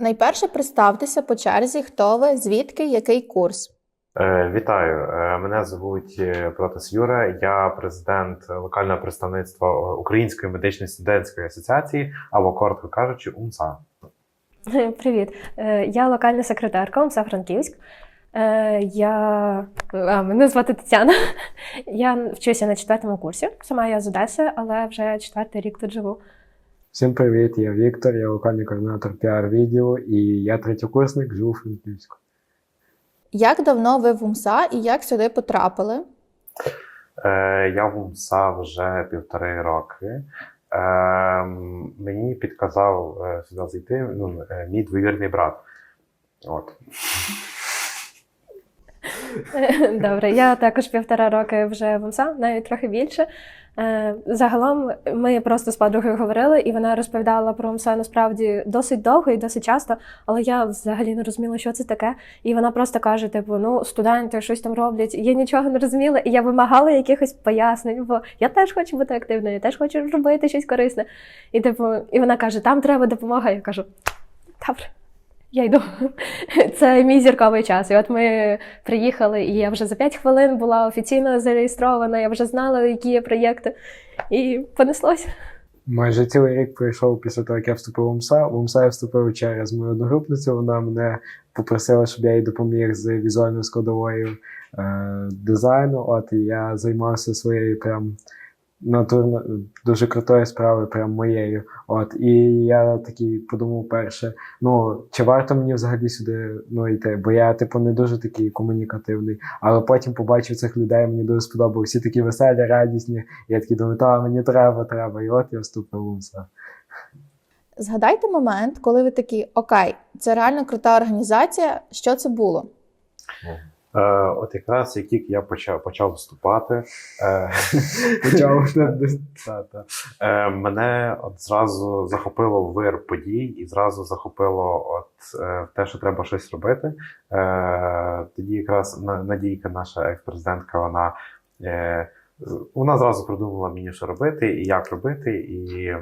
Найперше представтеся по черзі, хто ви, звідки, який курс. Е, Вітаю, Е, мене звуть е, Протас Юра. Я президент локального представництва Української медичної студентської асоціації, або коротко кажучи, УМСА. Привіт, Е, я локальна секретарка УМСА Франківськ. Е, Я а, мене звати Тетяна. Я вчуся на четвертому курсі. Сама я з Одеси, але вже четвертий рік тут живу. Всім привіт, я Віктор, я локальний координатор піар-відділу і я третєкурсник, живу у Франківську. Як давно ви в УМСА і як сюди потрапили? Е, Я в УМСА вже півтори роки. Е, Мені підказав е, сюди зайти ну, е, мій двоюрідний брат. От. Добре, я також півтора роки вже в УМСА, навіть трохи більше. Е, Загалом ми просто з подругою говорили, і вона розповідала про УМСА насправді досить довго і досить часто, але я взагалі не розуміла, що це таке. І вона просто каже: типу, ну, студенти щось там роблять. Я нічого не розуміла, і я вимагала якихось пояснень, бо я теж хочу бути активною, я теж хочу робити щось корисне. І типу, і вона каже: там треба допомога. Я кажу, добре. Я йду. Це мій зірковий час. І от ми приїхали, і я вже за 5 хвилин була офіційно зареєстрована, я вже знала, які є проєкти, і понеслося. Майже цілий рік пройшов після того, як я вступив в УМСА. В УМСА я вступив через мою одногрупницю. Вона мене попросила, щоб я їй допоміг з візуальною складовою е, дизайну. От і я займався своєю прям натурно дуже крутою справою, прям моєю. От і я такий подумав перше: ну чи варто мені взагалі сюди ну йти? Бо я, типу, не дуже такий комунікативний. Але потім побачив цих людей, мені дуже сподобалося. Всі такі веселі, радісні. Я такий думаю, та мені треба, треба. І от я вступив в УМСА. Згадайте момент, коли ви такі окей, це реально крута організація. Що це було? Е, От якраз як тільки я почав, почав вступати, е, Почав. Е, мене от зразу захопило вир подій, і зразу захопило от те, що треба щось робити. Тоді якраз На- Надійка, наша екс-президентка, вона. Вона зразу придумала мені, що робити і як робити, і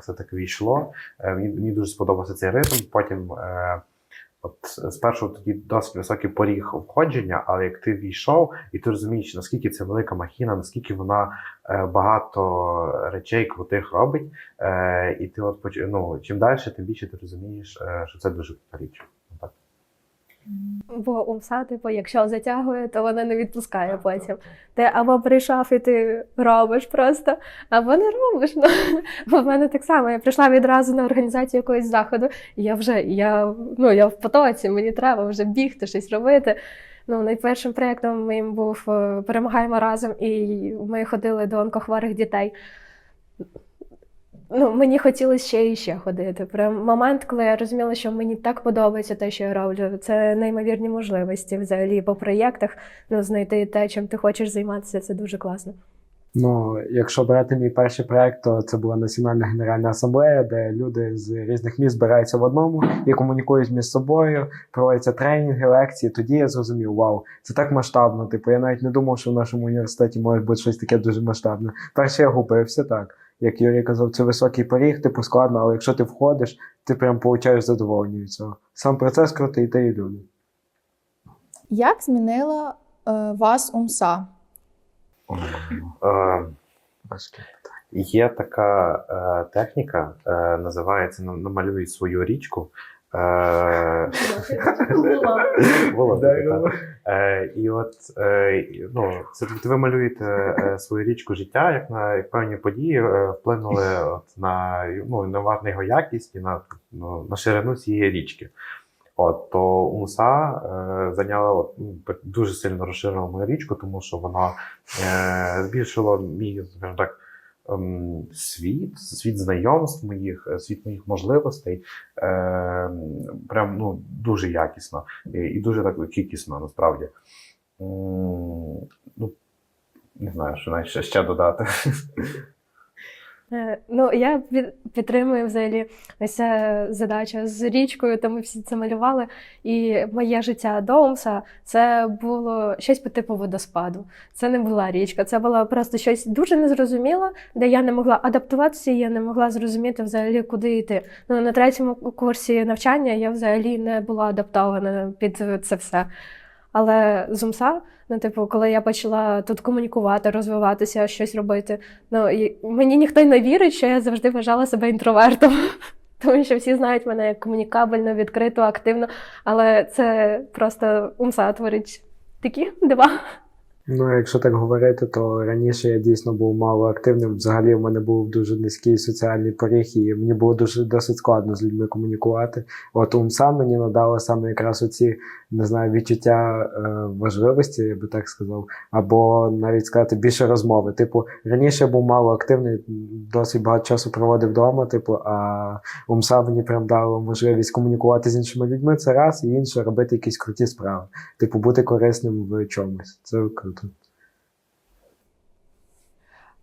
все таки війшло. Мені, дуже сподобався цей ритм. Потім, от спершу тоді досить високий поріг входження, але як ти війшов, і ти розумієш, наскільки це велика махіна, наскільки вона е, багато речей крутих робить. Е, і ти от ну, чим далі, тим більше ти розумієш, е, що це дуже річ. Бо УМСА, типу, якщо затягує, то вона не відпускає потім. Ти або прийшов і ти робиш просто, або не робиш. Ну, бо в мене так само. Я прийшла відразу на організацію якогось заходу, і я вже я, ну, я в потоці, мені треба вже бігти, щось робити. Ну, найпершим проєктом моїм був е, Перемагаємо разом, і ми ходили до онкохворих дітей. Ну, мені хотілося ще і ще ходити. Прям момент, коли я розуміла, що мені так подобається те, що я роблю. Це неймовірні можливості взагалі по проєктах. Ну, знайти те, чим ти хочеш займатися, це дуже класно. Ну, якщо брати мій перший проект, то це була Національна Генеральна асамблея, де люди з різних міст збираються в одному і комунікують між собою, проводяться тренінги, лекції. Тоді я зрозумів, вау, це так масштабно. Типу, я навіть не думав, що в нашому університеті може бути щось таке дуже масштабне. Перше я губився так. Як Юрій казав, це високий поріг, типу складно, але якщо ти входиш, ти прям получаєш задоволення від цього. Сам процес крутий, та і люди. Як змінила е, вас УМСА? Е, Є така е, техніка, е, називається «На- намалюй свою річку. Е. Е, і от е, ну, це тобто ви малюєте свою річку життя, як на певні події вплинули от на, ну, на його якість і на, ну, на ширину цієї річки. От то УМСА е, зайняла от, дуже сильно розширила мою річку, тому що вона е, збільшила мій, скажімо так, світ, світ знайомств моїх, е, світ моїх можливостей. Е, прям ну, дуже якісно і, дуже так кількісно насправді. Ну, не знаю, що навіть ще додати. Е, Ну, я підтримую взагалі ось ця задача з річкою, то ми всі це малювали. І моє життя до Омса це було щось по типу водоспаду. Це не була річка, це було просто щось дуже незрозуміле, де я не могла адаптуватися, я не могла зрозуміти взагалі, куди йти. Ну, на третьому курсі навчання я взагалі не була адаптована під це все. Але з Умса, ну, типу, коли я почала тут комунікувати, розвиватися, щось робити, ну і мені ніхто й не вірить, що я завжди вважала себе інтровертом. Тому що всі знають мене як комунікабельно, відкрито, активно, але це просто Умса творить такі дива. Ну, якщо так говорити, то раніше я дійсно був мало активним. Взагалі, в мене був дуже низький соціальний поріг, і мені було дуже досить складно з людьми комунікувати. От УМСА мені надало саме якраз оці, не знаю, відчуття е, важливості, я би так сказав, або навіть сказати більше розмови. Типу, раніше я був мало активний, досить багато часу проводив вдома, типу, а УМСА мені прям дало можливість комунікувати з іншими людьми. Це раз, і інше робити якісь круті справи. Типу, бути корисним в чомусь. Це круто.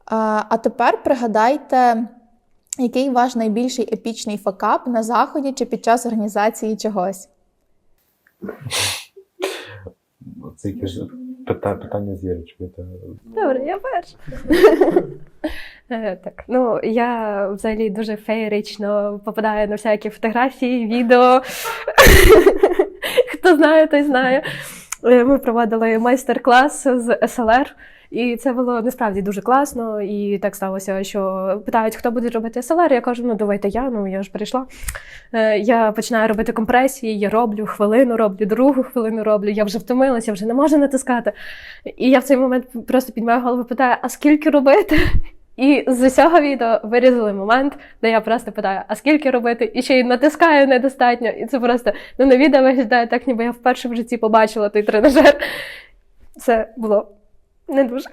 А, а тепер пригадайте, який ваш найбільший епічний факап на заході чи під час організації чогось? Це якесь питання, питання з Ірочкою. та- Добре, я перша. Е, Так, ну я взагалі дуже феєрично попадаю на всякі фотографії, відео. Хто знає, той знає. Е, Ми проводили майстер-клас з СЛР, і це було насправді дуже класно. І так сталося, що питають, хто буде робити СЛР. Я кажу, ну давайте я, ну я ж прийшла. Е, Я починаю робити компресії, я роблю хвилину, роблю другу хвилину роблю. Я вже втомилася, вже не можу натискати. І я в цей момент просто піднімаю голову, питаю, а скільки робити? І з усього відео вирізали момент, де я просто питаю, а скільки робити? І ще й натискаю недостатньо. І це просто ну, на відео виглядає так, ніби я вперше в житті побачила той тренажер. Це було не дуже.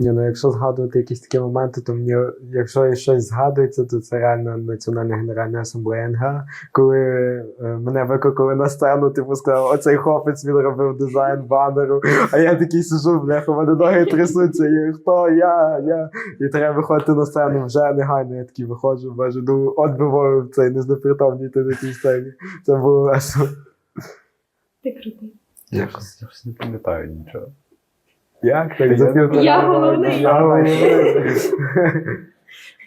Ні, ну якщо згадувати якісь такі моменти, то мені, якщо щось згадується, то це реально Національна Генеральна асамблея НГ, коли е, мене викликали на сцену, типу сказав, оцей хлопець він робив дизайн банеру, а я такий сижу, бляха, мене ноги трясуться, і хто я, я. І треба виходити на сцену вже негайно, я такий виходжу, боже, ну от би цей не знепритомніти на тій сцені. Це було весело. Ти крутий. Я щось я щось не пам'ятаю нічого. Як так? Я- Я головний. Я головний.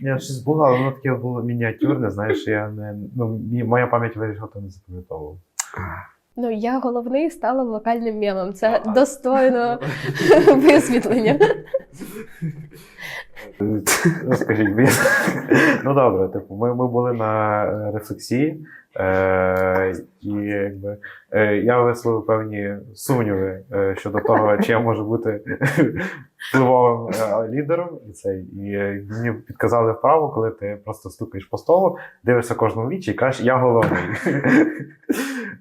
Ні, щось було, але воно таке було мініатюрне, знаєш, я не. Ну, моя пам'ять вирішила, то не запам'ятовував. Ну, я головний стала локальним мемом. Це достойно висвітлення. Розкажіть, ну добре, типу, ми, ми були на е, рефлексії, е, і якби е, я висловив певні сумніви е, щодо того, чи я можу бути впливовим е, лідером. І, цей, і е, мені підказали вправо, коли ти просто стукаєш по столу, дивишся кожному вічі і кажеш, я головний.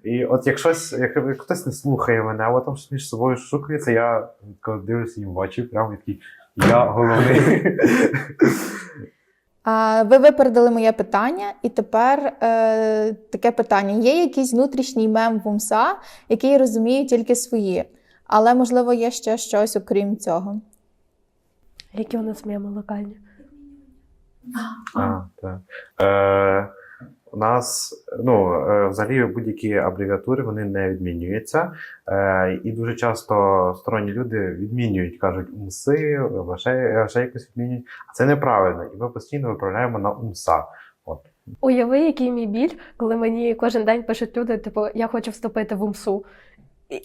І от як щось, як хтось не слухає мене, або там між собою шукається, я дивлюся їм в очі, прямо такий. Я головний. А, ви випередили моє питання, і тепер е, таке питання: є якийсь внутрішній мем в УМСА, який розуміють тільки свої, але можливо є ще щось окрім цього. Які у нас меми локальні? А, так. Е, у нас ну, е, взагалі будь-які абревіатури вони не відмінюються. Е, і дуже часто сторонні люди відмінюють, кажуть умси, ще, ще якось відмінюють. А це неправильно. І ми постійно виправляємо на умса. От. Уяви, який мій біль, коли мені кожен день пишуть люди, типу, я хочу вступити в УМСУ.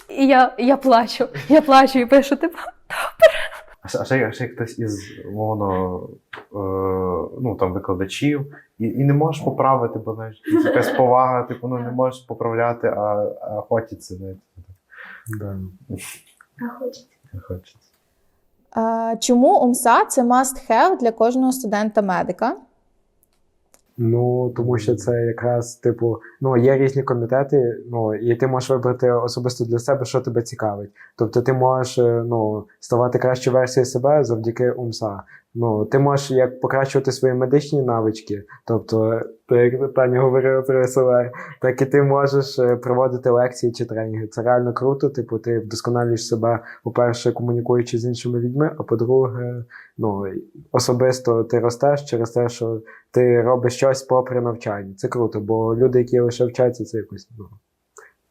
І, я, я плачу, я плачу і пишу, типу, ще, а ще, ще хтось із мовно е, ну, там, викладачів, і, і не можеш поправити, бо знаєш, якась повага, типу, ну не можеш поправляти, а, а хочеться. Знаєте, Да. А хочеться. Е, чому УМСА це must have для кожного студента-медика? Ну, тому що це якраз, типу, ну, є різні комітети, ну, і ти можеш вибрати особисто для себе, що тебе цікавить. Тобто ти можеш е, ну, ставати кращою версією себе завдяки УМСА. Ну, ти можеш як покращувати свої медичні навички, тобто, то, як Таня говорила про СЛР, так і ти можеш е, проводити лекції чи тренінги. Це реально круто. Типу, ти вдосконалюєш себе, по-перше, комунікуючи з іншими людьми, а по-друге, ну, особисто ти ростеш через те, що ти робиш щось попри навчання. Це круто, бо люди, які лише вчаться, це якось ну,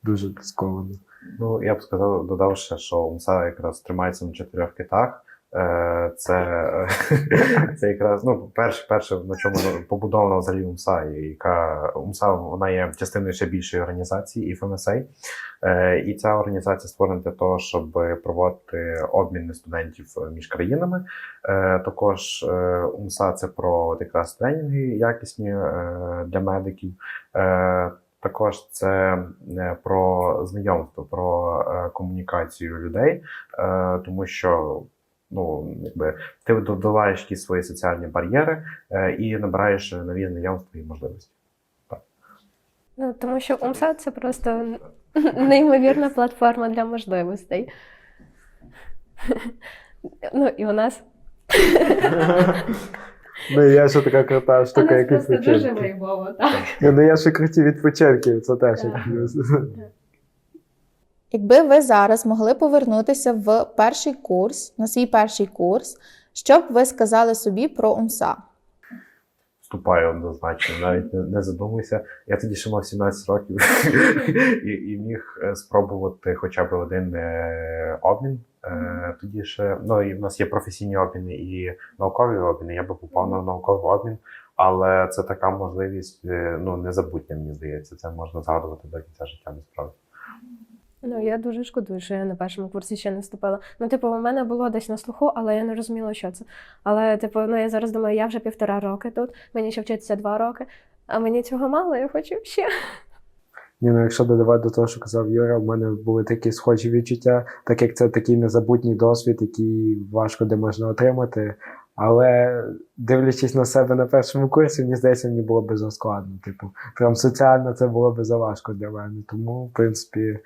дуже сковано. Ну, я б сказав, додав ще, що УМСА якраз тримається на чотирьох китах. Е, Це, це якраз ну, перше, перше, на чому побудована взагалі УМСА, яка УМСА вона є частиною ще більшої організації і ФМСА. Е, І ця організація створена для того, щоб проводити обміни студентів між країнами. Е, Також УМСА це про якраз тренінги якісні для медиків. Також це про знайомство, про комунікацію людей, тому що ну, якби, ти долаєш якісь свої соціальні бар'єри е, і набираєш нові знайомства і можливості. Ну, тому що УМСА це просто неймовірна платформа для можливостей. Ну, і у нас, Ну, є ще така крута у штука, нас як просто дуже відпочинки. вайбово, так. Ну, є ще круті відпочинки, це теж Так. Якби ви зараз могли повернутися в перший курс, на свій перший курс, що б ви сказали собі про УМСА? Вступаю однозначно, навіть не, не задумуйся. Я тоді ще мав 17 років і, і міг е, спробувати хоча б один е, обмін. Е, тоді ще ну і в нас є професійні обміни і наукові обміни. Я би попав на науковий обмін, але це така можливість е, ну незабутня, мені здається. Це можна згадувати до кінця життя насправді. Ну, я дуже шкодую, що я на першому курсі ще не вступила. Ну, типу, у мене було десь на слуху, але я не розуміла, що це. Але, типу, ну я зараз думаю, я вже півтора роки тут, мені ще вчитися два роки, а мені цього мало, я хочу ще. Ні, ну якщо додавати до того, що казав Юра, в мене були такі схожі відчуття, так як це такий незабутній досвід, який важко де можна отримати. Але дивлячись на себе на першому курсі, мені здається, мені було би заскладно. Типу, прям соціально це було би заважко для мене. Тому, в принципі,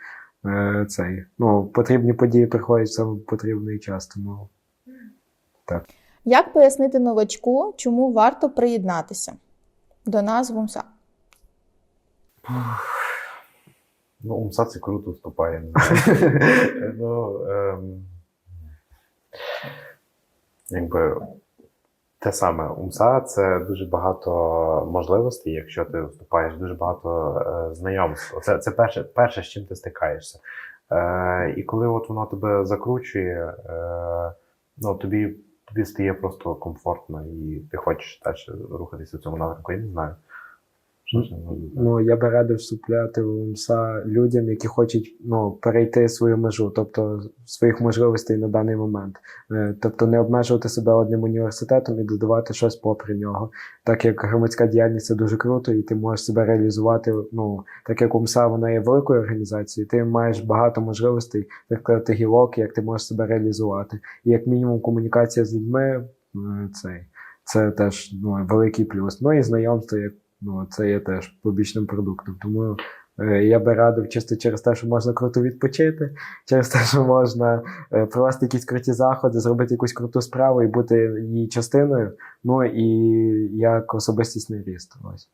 цей, ну, потрібні події приходять в саме потрібний час. Тому Як пояснити новачку, чому варто приєднатися до нас в УМСА? Ну, УМСА це круто вступає. ну, ем, якби те саме, УМСА це дуже багато можливостей, якщо ти вступаєш, дуже багато е, знайомств. Це, це перше, перше, з чим ти стикаєшся. Е, і коли от воно тебе закручує, е, ну, тобі, тобі стає просто комфортно і ти хочеш далі рухатися в цьому напрямку. Я не знаю. Ну, я би радив вступляти в УМСА людям, які хочуть ну, перейти свою межу, тобто своїх можливостей на даний момент. Е, Тобто не обмежувати себе одним університетом і додавати щось попри нього. Так як громадська діяльність це дуже круто, і ти можеш себе реалізувати. Ну, так як УМСА вона є великою організацією, ти маєш багато можливостей, так сказати, гілок, як ти можеш себе реалізувати. І як мінімум комунікація з людьми е, цей, це теж ну, великий плюс. Ну і знайомство, як ну, це є теж побічним продуктом. Тому е, я би радив чисто через те, що можна круто відпочити, через те, що можна е, провести якісь круті заходи, зробити якусь круту справу і бути її частиною. Ну і як особистісний ріст. Ось.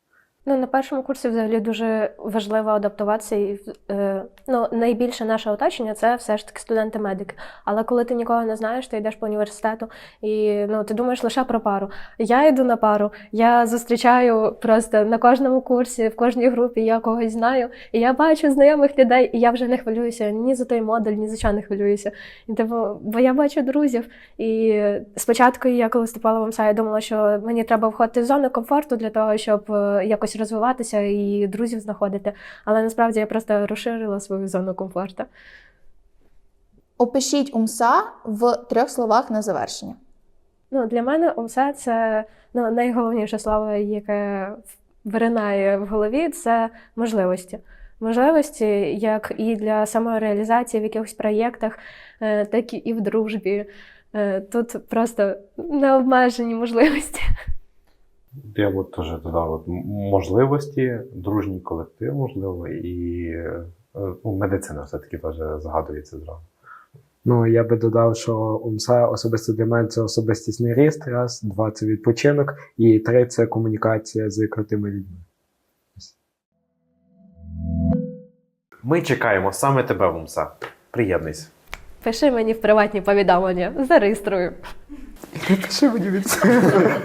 Ну, на першому курсі взагалі дуже важливо адаптуватися. І, е, ну, найбільше наше оточення це все ж таки студенти-медики. Але коли ти нікого не знаєш, ти йдеш по університету і ну, ти думаєш лише про пару. Я йду на пару, я зустрічаю просто на кожному курсі, в кожній групі я когось знаю, і я бачу знайомих людей, і я вже не хвилююся ні за той модуль, ні за що не хвилююся. І, типу, бо я бачу друзів. І спочатку я коли вступала в МСА, я думала, що мені треба входити в зону комфорту для того, щоб е, якось розвиватися і друзів знаходити. Але насправді я просто розширила свою зону комфорту. Опишіть УМСА в трьох словах на завершення. Ну, для мене УМСА це ну, найголовніше слово, яке виринає в голові, це можливості. Можливості як і для самореалізації в якихось проєктах, е, так і в дружбі. Е, Тут просто необмежені можливості. Я б теж додав можливості, дружній колектив, можливо, і е, ну, медицина все-таки теж згадується зразу. Ну, я би додав, що УМСА особисто для мене це особистісний ріст, раз, два це відпочинок, і три це комунікація з крутими людьми. Ми чекаємо саме тебе в УМСА. Приєднуйся. Пиши мені в приватні повідомлення, зареєструю. Пиши мені від себе.